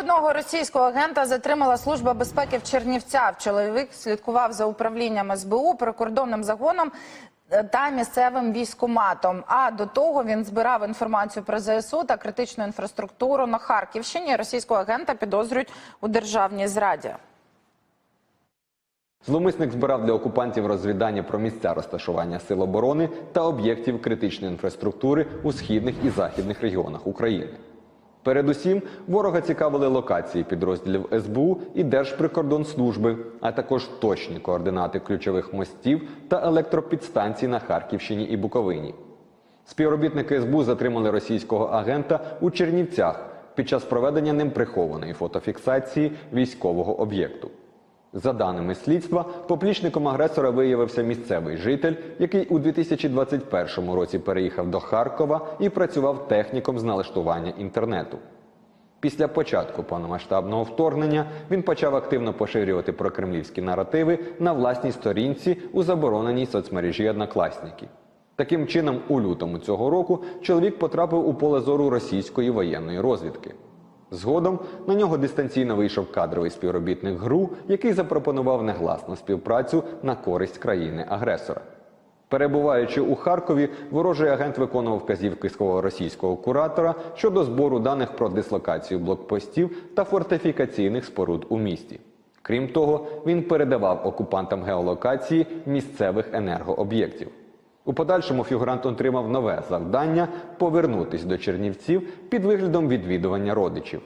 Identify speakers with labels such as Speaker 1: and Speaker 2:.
Speaker 1: одного російського агента затримала служба безпеки в Чернівцях. Чоловік слідкував за управлінням СБУ, прикордонним загоном е, та місцевим військоматом. А до того він збирав інформацію про ЗСУ та критичну інфраструктуру на Харківщині. Російського агента підозрюють у державній зраді.
Speaker 2: Зловмисник збирав для окупантів розвідання про місця розташування сил оборони та об'єктів критичної інфраструктури у східних і західних регіонах України. Передусім, ворога цікавили локації підрозділів СБУ і Держприкордонслужби, а також точні координати ключових мостів та електропідстанцій на Харківщині і Буковині. Співробітники СБУ затримали російського агента у Чернівцях під час проведення ним прихованої фотофіксації військового об'єкту. За даними слідства, поплічником агресора виявився місцевий житель, який у 2021 році переїхав до Харкова і працював техніком з налаштування інтернету. Після початку повномасштабного вторгнення він почав активно поширювати прокремлівські наративи на власній сторінці у забороненій соцмережі Однокласники. Таким чином, у лютому цього року чоловік потрапив у поле зору російської воєнної розвідки. Згодом на нього дистанційно вийшов кадровий співробітник ГРУ, який запропонував негласну співпрацю на користь країни-агресора. Перебуваючи у Харкові, ворожий агент виконував вказівки свого російського куратора щодо збору даних про дислокацію блокпостів та фортифікаційних споруд у місті. Крім того, він передавав окупантам геолокації місцевих енергооб'єктів. У подальшому фігурант отримав нове завдання повернутись до Чернівців під виглядом відвідування родичів.